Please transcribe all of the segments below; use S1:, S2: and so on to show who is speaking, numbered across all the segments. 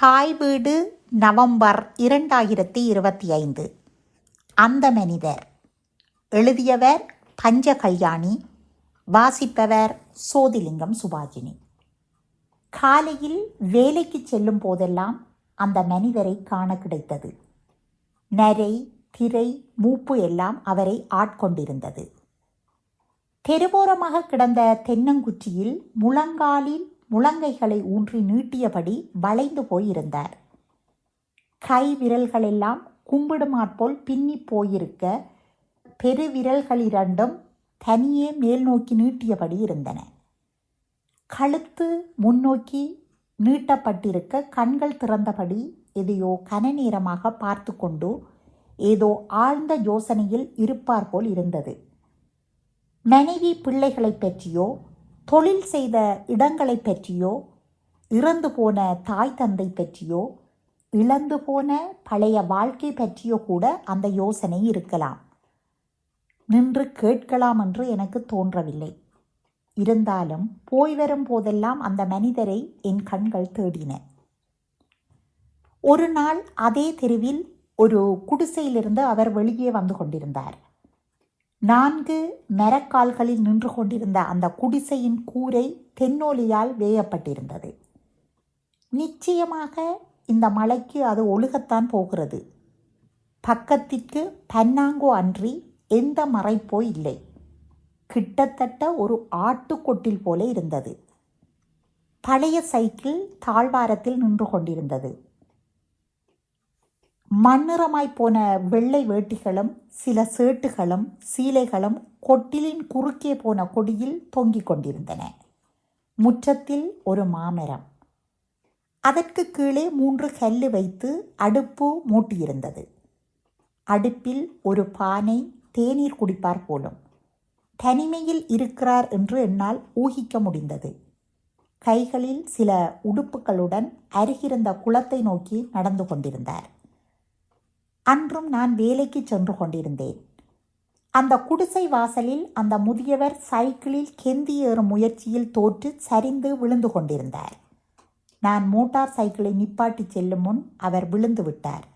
S1: தாய் வீடு நவம்பர் இரண்டாயிரத்தி இருபத்தி ஐந்து. அந்த மனிதர் எழுதியவர் பஞ்ச கல்யாணி வாசிப்பவர் சோதிலிங்கம் சுபாஜினி. காலையில் வேலைக்கு செல்லும் போதெல்லாம் அந்த மனிதரை காண கிடைத்தது. நரை திரை மூப்பு எல்லாம் அவரை ஆட்கொண்டிருந்தது. தெருவோரமாக கிடந்த தென்னங்குச்சியில் முழங்காலில் முழங்கைகளை ஊன்றி நீட்டியபடி வளைந்து போயிருந்தார். கை விரல்களெல்லாம் கும்பிடுமாற்போல் பின்னி போயிருக்க பெருவிரல்களிரண்டும் தனியே மேல் நோக்கி நீட்டியபடி இருந்தன. கழுத்து முன்னோக்கி நீட்டப்பட்டிருக்க கண்கள் திறந்தபடி எதையோ கனநேரமாக பார்த்து கொண்டு ஏதோ ஆழ்ந்த யோசனையில் இருப்பார் போல் இருந்தது. மனைவி பிள்ளைகளைப் பற்றியோ தொழில் செய்த இடங்களைப் பற்றியோ இறந்து போன தாய் தந்தை பற்றியோ இழந்து போன பழைய வாழ்க்கை பற்றியோ கூட அந்த யோசனை இருக்கலாம். நின்று கேட்கலாம் என்று எனக்கு தோன்றவில்லை. இருந்தாலும் போய் வரும் போதெல்லாம் அந்த மனிதரை என் கண்கள் தேடின. ஒரு நாள் அதே தெருவில் ஒரு குடிசையிலிருந்து அவர் வெளியே வந்து கொண்டிருந்தார். நான்கு மரக்கால்களில் நின்று கொண்டிருந்த அந்த குடிசையின் கூரை தென்னோலியால் வேயப்பட்டிருந்தது. நிச்சயமாக இந்த மலைக்கு அது ஒழுகத்தான் போகிறது. பக்கத்திற்கு பன்னாங்கோ அன்றி எந்த மறைப்போ இல்லை. கிட்டத்தட்ட ஒரு ஆட்டுக்கொட்டில் போல இருந்தது. பழைய சைக்கிள் தாழ்வாரத்தில் நின்று கொண்டிருந்தது. மண்ணிறமாய் போன வெள்ளை வேட்டிகளும் சில சேட்டுகளும் சீலைகளும் கொட்டிலின் குறுக்கே போன கொடியில் தொங்கிக் கொண்டிருந்தன. முற்றத்தில் ஒரு மாமரம். அதற்கு கீழே மூன்று கல்லு வைத்து அடுப்பு மூட்டியிருந்தது. அடுப்பில் ஒரு பானை தேநீர் குடிப்பார் போலும். தனிமையில் இருக்கிறார் என்று என்னால் ஊகிக்க முடிந்தது. கைகளில் சில உடுப்புகளுடன் அருகிருந்த குளத்தை நோக்கி நடந்து கொண்டிருந்தார். அன்றும் நான் வேலைக்கு சென்று கொண்டிருந்தேன். அந்த குடிசை வாசலில் அந்த முதியவர் சைக்கிளில் கெந்தி ஏறும் முயற்சியில் தோற்று சரிந்து விழுந்து கொண்டிருந்தார். நான் மோட்டார் சைக்கிளை நிப்பாட்டி செல்லும் முன் அவர் விழுந்து விட்டார்.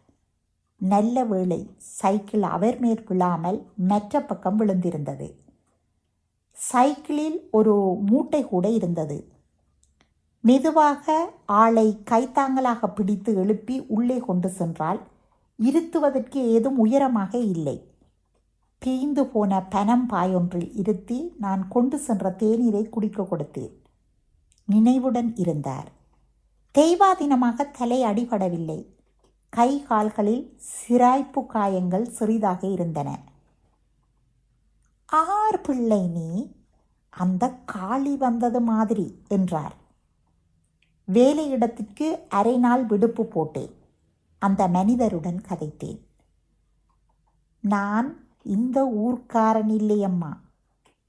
S1: நல்ல வேளை சைக்கிள் அவர் மேல் விழாமல் மற்ற பக்கம் விழுந்திருந்தது. சைக்கிளில் ஒரு மூட்டை கூட இருந்தது. மெதுவாக ஆளை கைத்தாங்கலாக பிடித்து எழுப்பி உள்ளே கொண்டு சென்றால் இருத்துவதற்கு ஏதும் உயரமாக இல்லை. பீய்ந்து போன பனம் பாயொன்றில் இருத்தி நான் கொண்டு சென்ற தேநீரை குடிக்க கொடுத்தேன். நினைவுடன் இருந்தார். தெய்வாதீனமாக தலை அடிபடவில்லை. கை கால்களில் சிராய்ப்பு காயங்கள் சிறிதாக இருந்தன. ஆர் பிள்ளை நீ அந்த காளி வந்தது மாதிரி என்றார். வேலையிடத்திற்கு அரை நாள் விடுப்பு போட்டேன். அந்த மனிதருடன் கதைத்தேன். நான் இந்த ஊர்க்காரன் இல்லையம்மா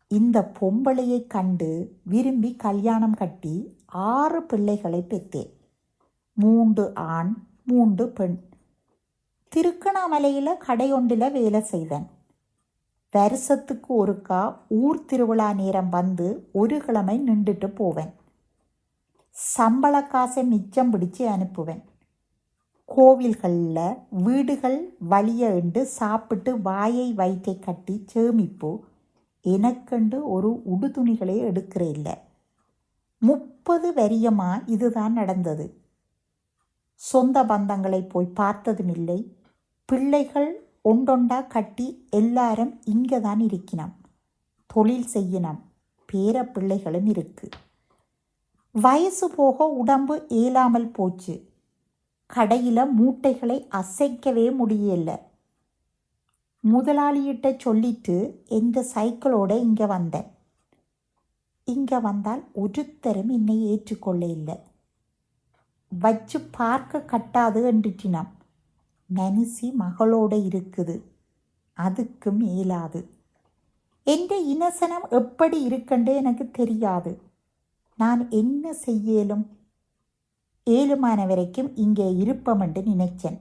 S1: இந்த பொம்பளையை கண்டு விரும்பி கல்யாணம் கட்டி ஆறு பிள்ளைகளை பெற்றேன். மூன்று ஆண் மூன்று பெண். திருக்கணாமலையில் கடையொண்டில் வேலை செய்தேன். வருஷத்துக்கு ஒருக்கா ஊர் திருவிழா நேரம் வந்து ஒரு கிழமை நின்றுட்டு போவேன். சம்பள காசை மிச்சம் பிடிச்சு அனுப்புவேன். கோவில்களில் வீடுகள் வழிய என்று சாப்பிட்டு வாயை வயிற்றை கட்டி சேமிப்போ எனக்கண்டு ஒரு உடுதுணிகளே எடுக்கிற இல்லை. முப்பது வரியமாக இதுதான் நடந்தது. சொந்த பந்தங்களை போய் பார்த்ததும் இல்லை. பிள்ளைகள் ஒண்டொண்டா கட்டி எல்லாரும் இங்கே தான் இருக்கணும் தொழில் செய்யணும் பேர பிள்ளைகளும் இருக்கு. வயசு போக உடம்பு ஏலாமல் போச்சு. கடையில் மூட்டைகளை அசைக்கவே முடியல. முதலாளியிட்ட சொல்லிட்டு எங்கள் சைக்கிளோட இங்கே வந்தேன். இங்கே வந்தால் ஒருத்தரும் என்னை ஏற்றுக்கொள்ள இல்லை வச்சு பார்க்க கட்டாது என்றிட்டினான். மனுஷி மகளோட இருக்குது. அதுக்கும் இயலாது என்ற இனசனம் எப்படி இருக்குன்றே எனக்கு தெரியாது. நான் என்ன செய்யலும் ஏழுமான வரைக்கும் இங்கே இருப்பம் என்று நினைச்சேன்.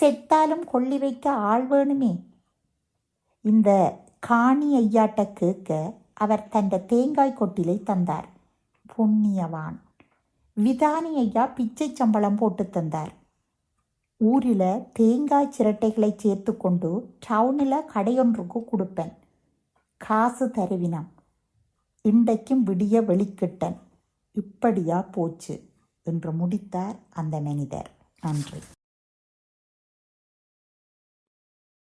S1: செத்தாலும் கொள்ளி வைக்க ஆள் வேணுமே? இந்த காணி ஐயாட்ட கேட்க அவர் தந்த தேங்காய் கொட்டிலை தந்தார். புண்ணியவான். விதானி ஐயா பிச்சை சம்பளம் போட்டு தந்தார். ஊரில் தேங்காய் சிரட்டைகளை சேர்த்து கொண்டு டவுனில் கடையொன்றுக்கு கொடுப்பேன். காசு தருவினம். இன்றைக்கும் விடிய வெளிக்கிட்டன். இப்படியா போச்சு. என்று முடித்தார் அந்த மனிதர். நன்றி.